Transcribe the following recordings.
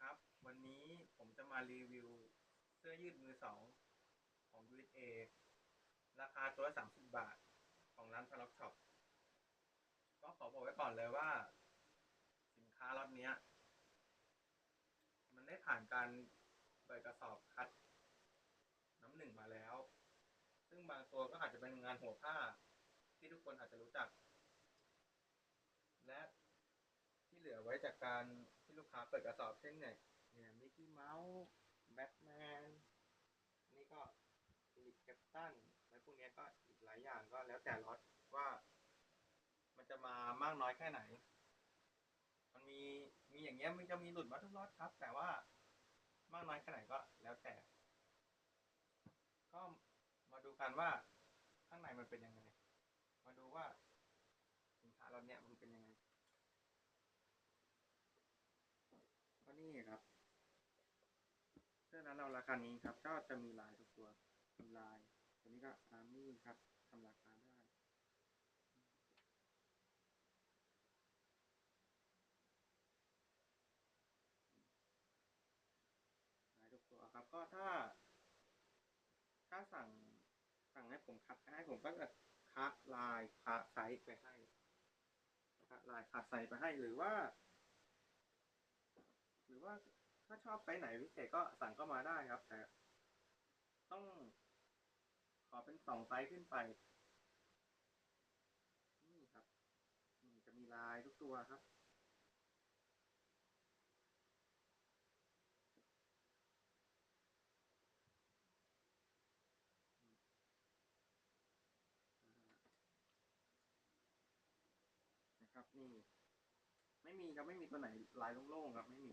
ครับ วันนี้ผมจะมารีวิว เสื้อยืดมือสองของ USA ราคาตัวละ30 บาท ของร้านพาร์ช็อปก็ขอบอกไว้ก่อนเลยว่า สินค้าล็อตนี้ย มันได้ผ่านการเปิดกระสอบคัด น้ำหนึ่งมาแล้ว ซึ่งบางตัวก็อาจจะเป็นงานหัวผ้า ที่ทุกคนอาจจะรู้จัก และที่เหลือไว้จากการ ลูกค้าเปิดกระสอบเช่นเนี่ยเนี่ยมิกกี้เมาส์แบทแมนนี่ก็ลิปแคปตันและพวกนี้ก็อีกหลายอย่างก็แล้วแต่ล็อตว่า มันจะมามากน้อยแค่ไหน มันมีมีอย่างเงี้ยมันจะมีหลุดมาทุกล็อตครับ แต่ว่ามากน้อยแค่ไหนก็แล้วแต่ ก็มาดูกันว่าข้างในมันเป็นยังไง มาดูว่าสินค้าเราเนี่ยมันเป็นยังไง ก็ นี่ครับเสื้อนั้นเราราคานี้ครับ ก็จะมีลายทุกตัวมีลาย ตัวนี้ก็อาร์มี่ครับทำราคาได้ลายทุกตัวครับ ก็ถ้า ถ้าสั่งสั่งให้ผมคัดให้ผมก็จะคัดลายคัดไซส์ไปให้คัดลายคัดไซส์ไปให้หรือว่า หรือว่าถ้าชอบไซส์ไหนพิเศษก็สั่งเข้ามาได้ครับ แต่ต้องขอเป็นสองไซส์ขึ้นไป นี่ครับนี่จะมีลายทุกตัวครับนะครับนี่ ไม่มีครับไม่มีตัวไหนลายโล่งๆครับ ไม่มี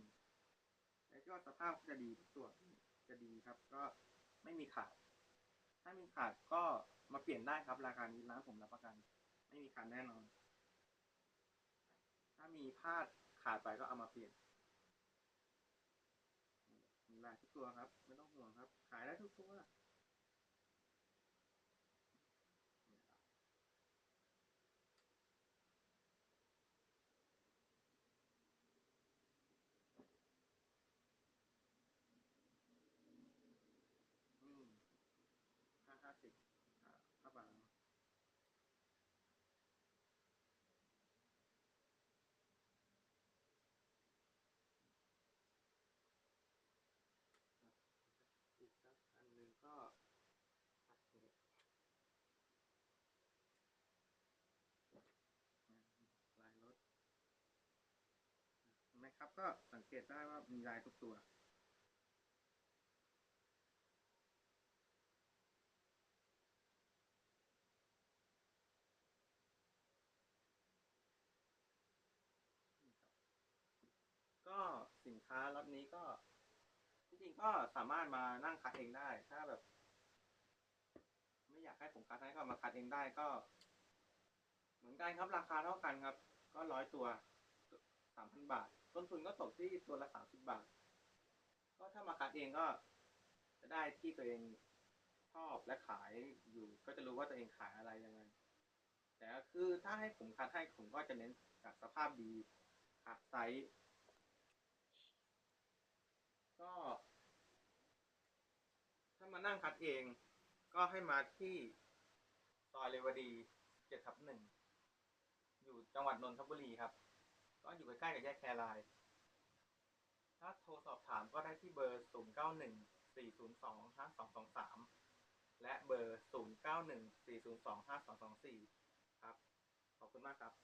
แล้วก็สภาพจะดีทุกตัวจะดีครับ ก็ไม่มีขาด ถ้ามีขาดก็มาเปลี่ยนได้ครับ ราคานี้ร้านผมรับประกัน ไม่มีขาดแน่นอน ถ้ามีพลาดขาดไปก็เอามาเปลี่ยนมีลายทุกตัวครับ ไม่ต้องห่วงครับ ขายได้ทุกตัวอืมห้าห้าสิบ บังอีกสักอันหนึ่งก็ตัดเนี่ยอ่าลายรถเห็นไหมครับก็สังเกตได้ว่ามีลายทุกตัว ก็สิ นค้าล็อตนี้ก็จริงๆก็สามารถมานั่งคัดเองได้ ถ้าแบบ ไม่อยากให้ผมคัดให้ก็มาคัดเองได้ก็ เหมือนกันครับราคาเท่ากันครับ ก็ร้อยตัวสามพันบาท ต้นทุนก็ตกที่ตัวละสามสิบบาท ก็ถ้ามาคัดเองก็ จะได้ที่ตัวเองชอบและขายอยู่ ก็จะรู้ว่าตัวเองขายอะไรยังไง แต่คือถ้าให้ผมคัดให้ผมก็จะเน้นจากสภาพดีคัดไซส์ ก็ ถ้ามานั่งคัดเอง ก็ให้มาที่ซอยเรวดีเจ็ดทับหนึ่งอยู่จังหวัดนนทบุรีครับ ก็อยู่ใกล้ๆกับแยกแครายถ้าโทรสอบถามก็ได้ที่เบอร์ 0 9 1 4 0 2 5 2 2 3 และเบอร์ 0 9 1 4 0 2 5 2 2 4 ครับ ขอบคุณมากครับ